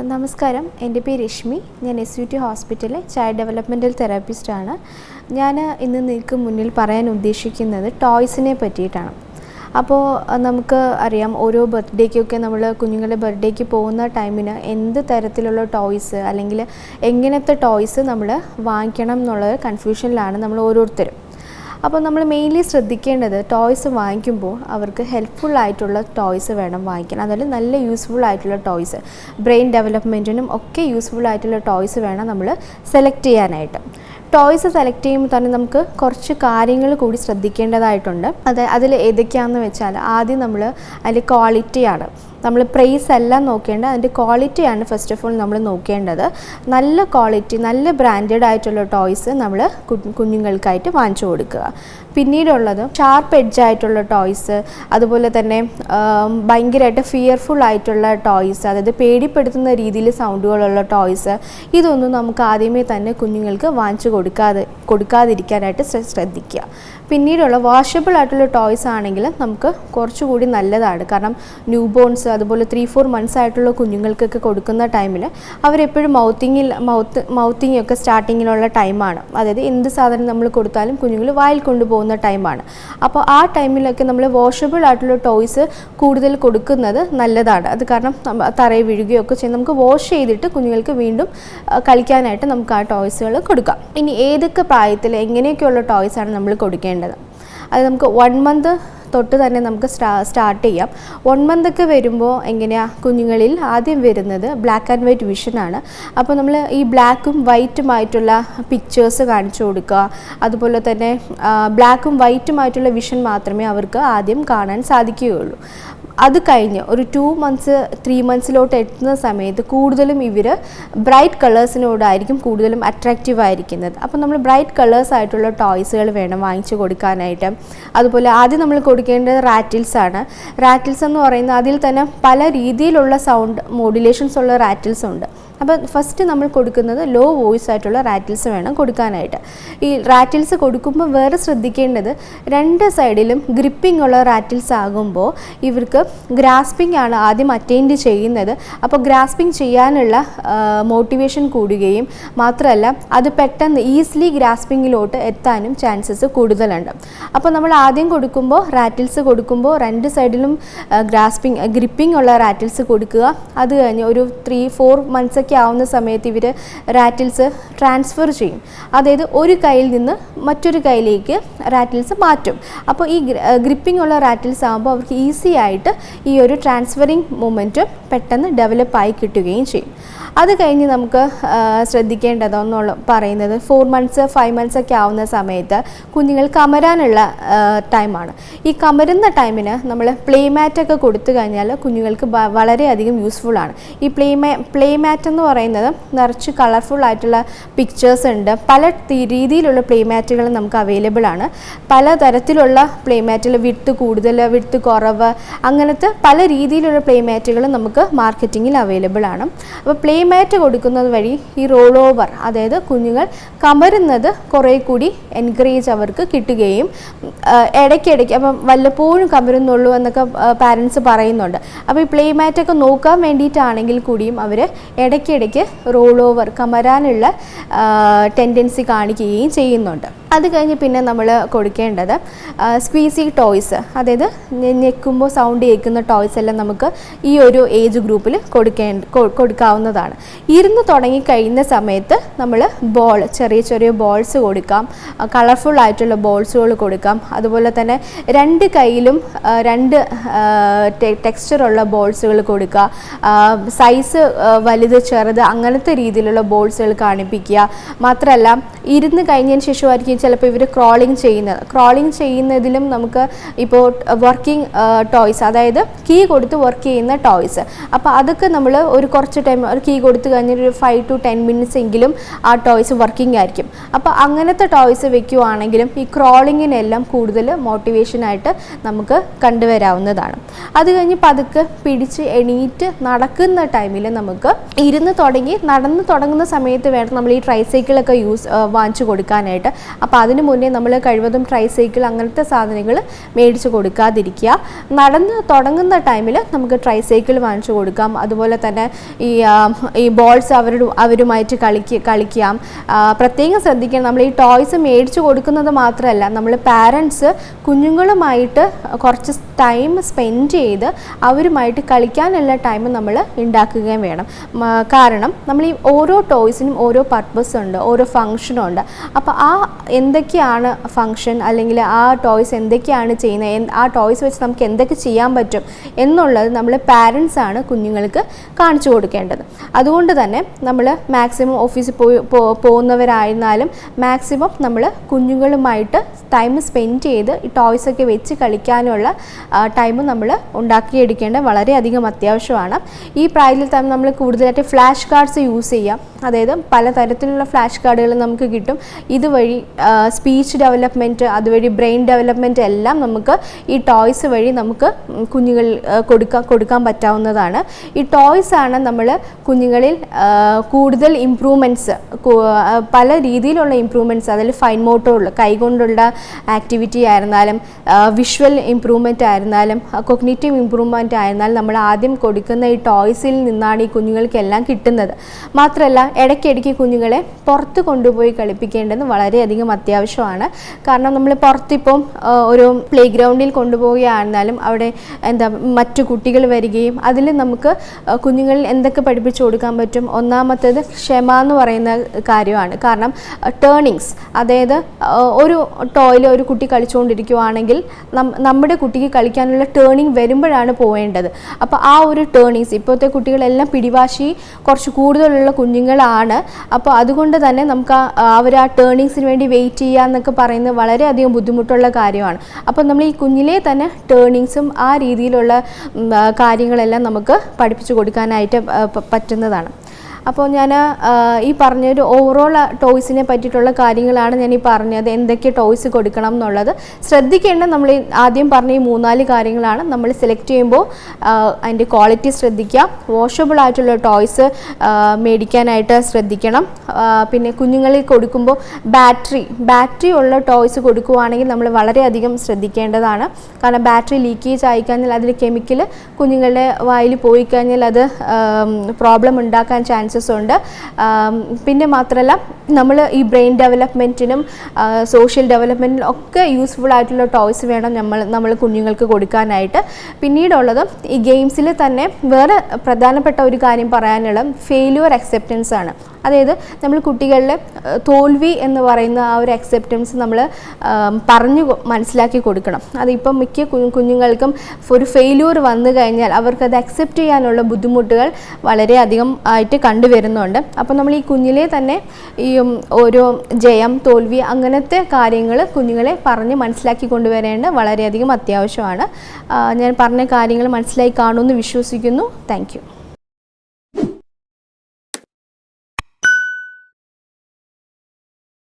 നമസ്കാരം. എന്റെ പേര് രശ്മി. ഞാൻ എസ് യു ടി ഹോസ്പിറ്റലിലെ ചൈൽഡ് ഡെവലപ്മെന്റൽ തെറാപ്പിസ്റ്റാണ്. ഞാൻ ഇന്ന് നിങ്ങൾക്ക് മുന്നിൽ പറയാൻ ഉദ്ദേശിക്കുന്നത് ടോയ്സിനെ പറ്റിയിട്ടാണ്. അപ്പോൾ നമുക്ക് അറിയാം ഓരോ ബർത്ത്ഡേക്കൊക്കെ നമ്മൾ കുഞ്ഞുങ്ങളുടെ ബർത്ത്ഡേക്ക് പോകുന്ന ടൈമിന് എന്ത് തരത്തിലുള്ള ടോയ്സ് അല്ലെങ്കിൽ എങ്ങനത്തെ ടോയ്സ് നമ്മൾ വാങ്ങിക്കണം എന്നുള്ള കൺഫ്യൂഷനിലാണ് നമ്മൾ ഓരോരുത്തരും. അപ്പോൾ നമ്മൾ മെയിൻലി ശ്രദ്ധിക്കേണ്ടത് ടോയ്സ് വാങ്ങിക്കുമ്പോൾ അവർക്ക് ഹെൽപ്ഫുൾ ആയിട്ടുള്ള ടോയ്സ് വേണം വാങ്ങിക്കാൻ. അതുപോലെ നല്ല യൂസ്ഫുൾ ആയിട്ടുള്ള ടോയ്സ് ബ്രെയിൻ ഡെവലപ്മെന്റിനും ഒക്കെ യൂസ്ഫുൾ ആയിട്ടുള്ള ടോയ്സ് വേണം നമ്മൾ സെലക്ട് ചെയ്യാനായിട്ട്. ടോയ്സ് സെലക്ട് ചെയ്യുമ്പോൾ തന്നെ നമുക്ക് കുറച്ച് കാര്യങ്ങൾ കൂടി ശ്രദ്ധിക്കേണ്ടതായിട്ടുണ്ട്. അത് അതിൽ ഏതൊക്കെയാണെന്ന് വെച്ചാൽ ആദ്യം നമ്മൾ അതിൽ ക്വാളിറ്റിയാണ് നമ്മൾ പ്രൈസ് അല്ല നോക്കേണ്ടത് അതിന്റെ ക്വാളിറ്റിയാണ് ഫസ്റ്റ് ഓഫ് ഓൾ നമ്മൾ നോക്കേണ്ടത്. നല്ല ക്വാളിറ്റി നല്ല ബ്രാൻഡഡ് ആയിട്ടുള്ള ടോയ്സ് നമ്മൾ കുഞ്ഞുങ്ങൾക്കായിട്ട് വാങ്ങിച്ചു കൊടുക്കുക. പിന്നീടുള്ളത് ഷാർപ്പ് എഡ്ജ് ആയിട്ടുള്ള ടോയ്സ് അതുപോലെ തന്നെ ഭയങ്കരമായിട്ട് ഫിയർഫുൾ ആയിട്ടുള്ള ടോയ്സ് അതായത് പേടിപ്പെടുത്തുന്ന രീതിയിൽ സൗണ്ടുകളുള്ള ടോയ്സ് ഇതൊന്നും നമുക്ക് ആദ്യമേ തന്നെ കുഞ്ഞുങ്ങൾക്ക് വാങ്ങിച്ചു കൊടുക്കാതെ കൊടുക്കാതിരിക്കാനായിട്ട് ശ്ര- ശ്രദ്ധിക്കുക. പിന്നീടുള്ള വാഷബിൾ ആയിട്ടുള്ള ടോയ്സ് ആണെങ്കിൽ നമുക്ക് കുറച്ചുകൂടി നല്ലതാണ്. കാരണം ന്യൂ ബോൺസ് അതുപോലെ ത്രീ ഫോർ മന്ത്സ് ആയിട്ടുള്ള കുഞ്ഞുങ്ങൾക്കൊക്കെ കൊടുക്കുന്ന ടൈമിൽ അവരെപ്പോഴും മൗത്തിങ്ങിൽ മൗത്ത് മൗത്തിങ്ങൊക്കെ സ്റ്റാർട്ടിങ്ങിലുള്ള ടൈമാണ് അതായത് എന്ത് സാധനം നമ്മൾ കൊടുത്താലും കുഞ്ഞുങ്ങൾ വായിൽ കൊണ്ടുപോകുന്ന ടൈമാണ്. അപ്പോൾ ആ ടൈമിലൊക്കെ നമ്മൾ വാഷബിൾ ആയിട്ടുള്ള ടോയ്സ് കൂടുതൽ കൊടുക്കുന്നത് നല്ലതാണ്. അത് കാരണം തറയെ വിഴുകയോ വീഴുകയൊക്കെ ചെയ്യും. നമുക്ക് വാഷ് ചെയ്തിട്ട് കുഞ്ഞുങ്ങൾക്ക് വീണ്ടും കളിക്കാനായിട്ട് നമുക്ക് ആ ടോയ്സുകൾ കൊടുക്കാം. ഇനി ഏതൊക്കെ പ്രായത്തിൽ എങ്ങനെയൊക്കെയുള്ള ടോയ്സാണ് നമ്മൾ കൊടുക്കേണ്ടത്? അത് നമുക്ക് വൺ മന്ത് തൊട്ട് തന്നെ നമുക്ക് സ്റ്റാ സ്റ്റാർട്ട് ചെയ്യാം. വൺ മന്ത് ഒക്കെ വരുമ്പോൾ എങ്ങനെയാണ് കുഞ്ഞുങ്ങളിൽ ആദ്യം വരുന്നത് ബ്ലാക്ക് ആൻഡ് വൈറ്റ് വിഷനാണ് അപ്പോൾ നമ്മൾ ഈ ബ്ലാക്കും വൈറ്റുമായിട്ടുള്ള പിക്ചേഴ്സ് കാണിച്ചു കൊടുക്കുക. അതുപോലെ തന്നെ ബ്ലാക്കും വൈറ്റുമായിട്ടുള്ള വിഷൻ മാത്രമേ അവർക്ക് ആദ്യം കാണാൻ സാധിക്കുകയുള്ളൂ. അത് കഴിഞ്ഞ് ഒരു ടു മന്ത്സ് ത്രീ മന്ത്സിലോട്ട് എത്തുന്ന സമയത്ത് കൂടുതലും ഇവർ ബ്രൈറ്റ് കളേഴ്സിനോടായിരിക്കും കൂടുതലും അട്രാക്റ്റീവ് ആയിരിക്കുന്നത്. അപ്പോൾ നമ്മൾ ബ്രൈറ്റ് കളേഴ്സ് ആയിട്ടുള്ള ടോയ്സുകൾ വേണം വാങ്ങിച്ചു കൊടുക്കാനായിട്ട്. അതുപോലെ ആദ്യം നമ്മൾ കൊടുക്കേണ്ടത് റാറ്റിൽസ് ആണ്. റാറ്റിൽസ് എന്ന് പറയുന്നത് അതിൽ തന്നെ പല രീതിയിലുള്ള സൗണ്ട് മോഡുലേഷൻസ് ഉള്ള റാറ്റിൽസ് ഉണ്ട്. അപ്പോൾ ഫസ്റ്റ് നമ്മൾ കൊടുക്കുന്നത് ലോ വോയിസ് ആയിട്ടുള്ള റാറ്റിൽസ് വേണം കൊടുക്കാനായിട്ട്. ഈ റാറ്റിൽസ് കൊടുക്കുമ്പോൾ വേറെ ശ്രദ്ധിക്കേണ്ടത് രണ്ട് സൈഡിലും ഗ്രിപ്പിംഗ് ഉള്ള റാറ്റിൽസ് ആകുമ്പോൾ ഇവർക്ക് ഗ്രാസ്പിംഗ് ആണ് ആദ്യം അറ്റൈൻഡ് ചെയ്യുന്നത്. അപ്പോൾ ഗ്രാസ്പിംഗ് ചെയ്യാനുള്ള മോട്ടിവേഷൻ കൂടുകയും മാത്രമല്ല അത് പെട്ടെന്ന് ഈസിലി ഗ്രാസ്പിങ്ങിലോട്ട് എത്താനും ചാൻസസ് കൂടുതലുണ്ട്. അപ്പോൾ നമ്മൾ ആദ്യം കൊടുക്കുമ്പോൾ റാറ്റിൽസ് കൊടുക്കുമ്പോൾ രണ്ട് സൈഡിലും ഗ്രാസ്പിംഗ് ഗ്രിപ്പിംഗ് ഉള്ള റാറ്റിൽസ് കൊടുക്കുക. അത് കഴിഞ്ഞ് ഒരു ത്രീ ഫോർ മന്ത്സ് ഒക്കെ ആവുന്ന സമയത്ത് ഇവർ റാറ്റിൽസ് ട്രാൻസ്ഫർ ചെയ്യും. അതായത് ഒരു കയ്യിൽ നിന്ന് മറ്റൊരു കയ്യിലേക്ക് റാറ്റിൽസ് മാറ്റും. അപ്പോൾ ഈ ഗ്രിപ്പിംഗ് ഉള്ള റാറ്റിൽസ് ആകുമ്പോൾ അവർക്ക് ഈസി ആയിട്ട് ഈ ഒരു ട്രാൻസ്ഫറിങ് മൂമെന്റ് പെട്ടെന്ന് ഡെവലപ്പായി കിട്ടുകയും ചെയ്യും. അത് കഴിഞ്ഞ് നമുക്ക് ശ്രദ്ധിക്കേണ്ടതെന്നുള്ള. പറയുന്നത് ഫോർ മന്ത്സ് ഫൈവ് മന്ത്സ് ഒക്കെ ആവുന്ന സമയത്ത് കുഞ്ഞുങ്ങൾ കമരാനുള്ള ടൈമാണ് ഈ കമരുന്ന ടൈമിന് നമ്മൾ പ്ലേ മാറ്റൊക്കെ കൊടുത്തു കഴിഞ്ഞാൽ കുഞ്ഞുങ്ങൾക്ക് വളരെയധികം യൂസ്ഫുൾ ആണ്. ഈ പ്ലേ മാ പ്ലേ മാറ്റ് എന്ന് പറയുന്നത് നിറച്ച് കളർഫുൾ ആയിട്ടുള്ള പിക്ചേഴ്സ് ഉണ്ട്. പല രീതിയിലുള്ള പ്ലേ മാറ്റുകൾ നമുക്ക് അവൈലബിൾ ആണ്. പല തരത്തിലുള്ള പ്ലേ മാറ്റിൽ വിട്ട് കൂടുതൽ വിട്ട് കുറവ് അങ്ങനത്തെ പല രീതിയിലുള്ള പ്ലേ മാറ്റുകൾ നമുക്ക് മാർക്കറ്റിങ്ങിൽ അവൈലബിൾ ആണ്. അപ്പോൾ പ്ലേ മാറ്റ് കൊടുക്കുന്നത് വഴി ഈ റോൾ ഓവർ അതായത് കുഞ്ഞുങ്ങൾ കമരുന്നത് കുറേ കൂടി എൻകറേജ് അവർക്ക് കിട്ടുകയും ഇടയ്ക്കിടയ്ക്ക് അപ്പം വല്ലപ്പോഴും കമരുന്നുള്ളൂ എന്നൊക്കെ പാരൻസ് പറയുന്നുണ്ട്. അപ്പോൾ ഈ പ്ലേ മാറ്റൊക്കെ നോക്കാൻ വേണ്ടിയിട്ടാണെങ്കിൽ കൂടിയും അവർ ഇടയ്ക്കിടയ്ക്ക് റോൾ ഓവർ കമരാനുള്ള ടെൻഡൻസി കാണിക്കുകയും ചെയ്യുന്നുണ്ട്. അത് കഴിഞ്ഞ് പിന്നെ നമ്മൾ കൊടുക്കേണ്ടത് സ്ക്വീസി ടോയ്സ് അതായത് ഞെക്കുമ്പോൾ സൗണ്ട് കേൾക്കുന്ന ടോയ്സ് എല്ലാം നമുക്ക് ഈ ഒരു ഏജ് ഗ്രൂപ്പിൽ കൊടുക്കേണ്ട കൊടുക്കാവുന്നതാണ്. ഇരുന്ന് തുടങ്ങിക്കഴിയുന്ന സമയത്ത് നമ്മൾ ബോൾ ചെറിയ ചെറിയ ബോൾസ് കൊടുക്കാം. കളർഫുൾ ആയിട്ടുള്ള ബോൾസുകൾ കൊടുക്കാം. അതുപോലെ തന്നെ രണ്ട് കയ്യിലും രണ്ട് ടെക്സ്ചറുള്ള ബോൾസുകൾ കൊടുക്കുക. സൈസ് വലുത് ചെറുത് അങ്ങനത്തെ രീതിയിലുള്ള ബോൾസുകൾ കാണിപ്പിക്കുക. മാത്രമല്ല ഇരുന്ന് കഴിഞ്ഞതിന് ശേഷമായിരിക്കും ചിലപ്പോൾ ഇവർ ക്രോളിങ് ചെയ്യുന്നത്. ക്രോളിങ് ചെയ്യുന്നതിലും നമുക്ക് ഇപ്പോൾ വർക്കിംഗ് ടോയ്സ് അതായത് കീ കൊടുത്ത് വർക്ക് ചെയ്യുന്ന ടോയ്സ് അപ്പോൾ അതൊക്കെ നമ്മൾ ഒരു കുറച്ച് ടൈം ഒരു കീ കൊടുത്തു കഴിഞ്ഞാൽ ഒരു ഫൈവ് ടു ടെൻ മിനിറ്റ്സ് എങ്കിലും ആ ടോയ്സ് വർക്കിംഗ് ആയിരിക്കും. അപ്പോൾ അങ്ങനത്തെ ടോയ്സ് വെക്കുവാണെങ്കിലും ഈ ക്രോളിങ്ങിനെല്ലാം കൂടുതൽ മോട്ടിവേഷനായിട്ട് നമുക്ക് കണ്ടുവരാവുന്നതാണ്. അത് കഴിഞ്ഞ് പതുക്കെ പിടിച്ച് എണീറ്റ് നടക്കുന്ന ടൈമിൽ നമുക്ക് ഇരുന്ന് തുടങ്ങി നടന്ന് തുടങ്ങുന്ന സമയത്ത് വേണം നമ്മൾ ഈ ട്രൈസൈക്കിളൊക്കെ യൂസ് വാങ്ങിച്ചു കൊടുക്കാനായിട്ട്. അപ്പോൾ അതിന് മുന്നേ നമ്മൾ കഴിവതും ട്രൈസൈക്കിൾ അങ്ങനത്തെ സാധനങ്ങൾ മേടിച്ച് കൊടുക്കാതിരിക്കുക. നടന്ന് തുടങ്ങുന്ന ടൈമിൽ നമുക്ക് ട്രൈസൈക്കിൾ വാങ്ങിച്ചു കൊടുക്കാം. അതുപോലെ തന്നെ ഈ ഈ ബോൾസ് അവരുടെ അവരുമായിട്ട് കളിക്ക കളിക്കാം. പ്രത്യേകം ശ്രദ്ധിക്കണം. നമ്മൾ ഈ ടോയ്സ് മേടിച്ചു കൊടുക്കുന്നത് മാത്രമല്ല നമ്മൾ പാരൻസ് കുഞ്ഞുങ്ങളുമായിട്ട് കുറച്ച് ടൈം സ്പെൻഡ് ചെയ്ത് അവരുമായിട്ട് കളിക്കാനുള്ള ടൈം നമ്മൾ ഉണ്ടാക്കുകയും വേണം. കാരണം നമ്മൾ ഈ ഓരോ ടോയ്സിനും ഓരോ പർപ്പസ് ഉണ്ട് ഓരോ ഫങ്ഷനും ഉണ്ട്. അപ്പോൾ ആ എന്തൊക്കെയാണ് ഫങ്ഷൻ അല്ലെങ്കിൽ ആ ടോയ്സ് എന്തൊക്കെയാണ് ചെയ്യുന്നത്? ആ ടോയ്സ് വെച്ച് നമുക്ക് എന്തൊക്കെ ചെയ്യാൻ പറ്റും? എന്നുള്ളത് നമ്മൾ പാരൻസ് ആണ് കുഞ്ഞുങ്ങൾക്ക് കാണിച്ചു കൊടുക്കേണ്ടത്. അതുകൊണ്ട് തന്നെ നമ്മൾ മാക്സിമം ഓഫീസിൽ പോയി പോകുന്നവരായിരുന്നാലും മാക്സിമം നമ്മൾ കുഞ്ഞുങ്ങളുമായിട്ട് ടൈം സ്പെൻഡ് ചെയ്ത് ഈ ടോയ്സൊക്കെ വെച്ച് കളിക്കാനുള്ള ടൈം നമ്മൾ ഉണ്ടാക്കിയെടുക്കേണ്ടത് വളരെയധികം അത്യാവശ്യമാണ്. ഈ പ്രായത്തിൽ തന്നെ നമ്മൾ കൂടുതലായിട്ട് ഫ്ലാഷ് കാർഡ്സ് യൂസ് ചെയ്യാം. അതായത് പലതരത്തിലുള്ള ഫ്ലാഷ് കാർഡുകൾ നമുക്ക് കിട്ടും. ഇതുവഴി സ്പീച്ച് ഡെവലപ്മെന്റ് അതുവഴി ബ്രെയിൻ ഡെവലപ്മെന്റ് എല്ലാം നമുക്ക് ഈ ടോയ്സ് വഴി നമുക്ക് കുഞ്ഞുങ്ങൾ കൊടുക്കാൻ കൊടുക്കാൻ പറ്റാവുന്നതാണ്. ഈ ടോയ്സ് ആണ് നമ്മൾ കുഞ്ഞുങ്ങളിൽ കൂടുതൽ ഇമ്പ്രൂവ്മെന്റ്സ് പല രീതിയിലുള്ള ഇമ്പ്രൂവ്മെന്റ്സ് അതിൽ ഫൈൻ മോട്ടോറുള്ള കൈകൊണ്ടുള്ള ആക്ടിവിറ്റി ആയിരുന്നാലും വിഷ്വൽ ഇമ്പ്രൂവ്മെന്റ് ആയിരുന്നാലും കൊഗ്നേറ്റീവ് ഇമ്പ്രൂവ്മെന്റ് ആയിരുന്നാലും നമ്മൾ ആദ്യം കൊടുക്കുന്ന ഈ ടോയ്സിൽ നിന്നാണ് ഈ കുഞ്ഞുങ്ങൾക്കെല്ലാം കിട്ടുന്നത്. മാത്രമല്ല ഇടയ്ക്കിടയ്ക്ക് കുഞ്ഞുങ്ങളെ പുറത്ത് കൊണ്ടുപോയി കളിപ്പിക്കേണ്ടത് വളരെയധികം അത്യാവശ്യമാണ്. കാരണം നമ്മൾ പുറത്തിപ്പം ഒരു പ്ലേ ഗ്രൗണ്ടിൽ കൊണ്ടുപോവുകയാണെന്നാലും അവിടെ എന്താ മറ്റു കുട്ടികൾ വരികയും അതിൽ നമുക്ക് കുഞ്ഞുങ്ങളിൽ എന്തൊക്കെ പഠിപ്പിച്ചു കൊടുക്കാൻ പറ്റും? ഒന്നാമത്തേത് ക്ഷമ എന്ന് പറയുന്ന കാര്യമാണ്. കാരണം ടേണിങ്സ് അതായത് ഒരു ടോയിൽ ഒരു കുട്ടി കളിച്ചുകൊണ്ടിരിക്കുവാണെങ്കിൽ നമ്മുടെ കുട്ടിക്ക് കളിക്കാനുള്ള ടേണിങ് വരുമ്പോഴാണ് പോവേണ്ടത്. അപ്പോൾ ആ ഒരു ടേണിങ്സ് ഇപ്പോഴത്തെ കുട്ടികളെല്ലാം പിടിവാശി കുറച്ച് കൂടുതലുള്ള കുഞ്ഞുങ്ങളാണ്. അപ്പോൾ അതുകൊണ്ട് തന്നെ നമുക്ക് അവർ ആ ടേണിങ്സിന് വേണ്ടി വെയിറ്റ് ചെയ്യുക എന്നൊക്കെ പറയുന്നത് വളരെയധികം ബുദ്ധിമുട്ടുള്ള കാര്യമാണ്. അപ്പോൾ നമ്മൾ ഈ കുഞ്ഞിലെ തന്നെ ടേണിങ്സും ആ രീതിയിലുള്ള കാര്യങ്ങളെല്ലാം നമുക്ക് പഠിപ്പിച്ചു കൊടുക്കാനായിട്ട് പറ്റുന്നതാണ്. അപ്പോൾ ഞാൻ ഈ പറഞ്ഞൊരു ഓവറോൾ ടോയ്സിനെ പറ്റിയിട്ടുള്ള കാര്യങ്ങളാണ് ഞാൻ ഈ പറഞ്ഞത്. എന്തൊക്കെ ടോയ്സ് കൊടുക്കണം എന്നുള്ളത്. ശ്രദ്ധിക്കേണ്ട നമ്മൾ ആദ്യം പറഞ്ഞ ഈ മൂന്നാൽ കാര്യങ്ങളാണ് നമ്മൾ സെലക്ട് ചെയ്യുമ്പോൾ അതിന്റെ ക്വാളിറ്റി ശ്രദ്ധിക്കുക. വാഷബിൾ ആയിട്ടുള്ള ടോയ്സ് മേടിക്കാനായിട്ട് ശ്രദ്ധിക്കണം. പിന്നെ കുഞ്ഞുങ്ങളിൽ കൊടുക്കുമ്പോൾ ബാറ്ററി ബാറ്ററി ഉള്ള ടോയ്സ് കൊടുക്കുവാണെങ്കിൽ നമ്മൾ വളരെയധികം ശ്രദ്ധിക്കേണ്ടതാണ്. കാരണം ബാറ്ററി ലീക്കേജ് ആയിക്കഴിഞ്ഞാൽ അതിൽ കെമിക്കൽ കുഞ്ഞുങ്ങളുടെ വായിൽ പോയി കഴിഞ്ഞാൽ അത് പ്രോബ്ലം ഉണ്ടാക്കാൻ ചാൻസസ് ഉണ്ട്. പിന്നെ മാത്രമല്ല നമ്മൾ ഈ ബ്രെയിൻ ഡെവലപ്മെന്റിനും സോഷ്യൽ ഡെവലപ്മെന്റിനും ഒക്കെ യൂസ്ഫുൾ ആയിട്ടുള്ള ടോയ്സ് വേണം നമ്മൾ നമ്മൾ കുഞ്ഞുങ്ങൾക്ക് കൊടുക്കാനായിട്ട്. പിന്നീടുള്ളത് ഈ ഗെയിംസിൽ തന്നെ വേറെ പ്രധാനപ്പെട്ട ഒരു കാര്യം പറയാനുള്ള ഫെയിലുവർ അക്സെപ്റ്റൻസ് ആണ്. അതായത് നമ്മൾ കുട്ടികളിലെ തോൽവി എന്ന് പറയുന്ന ആ ഒരു അക്സെപ്റ്റൻസ് നമ്മൾ പറഞ്ഞു മനസ്സിലാക്കി കൊടുക്കണം. അതിപ്പം മിക്ക കുഞ്ഞുങ്ങൾക്കും ഒരു ഫെയില്യൂർ വന്നു കഴിഞ്ഞാൽ അവർക്കത് അക്സെപ്റ്റ് ചെയ്യാനുള്ള ബുദ്ധിമുട്ടുകൾ വളരെയധികം ആയിട്ട് കണ്ടുവരുന്നുണ്ട് അപ്പോൾ നമ്മൾ ഈ കുഞ്ഞിലെ തന്നെ ഈ ഓരോ ജയം തോൽവി അങ്ങനത്തെ കാര്യങ്ങൾ കുഞ്ഞുങ്ങളെ പറഞ്ഞ് മനസ്സിലാക്കി കൊണ്ടുവരേണ്ടത് വളരെയധികം അത്യാവശ്യമാണ്. ഞാൻ പറഞ്ഞ കാര്യങ്ങൾ മനസ്സിലായി കാണുമെന്ന് വിശ്വസിക്കുന്നു. താങ്ക്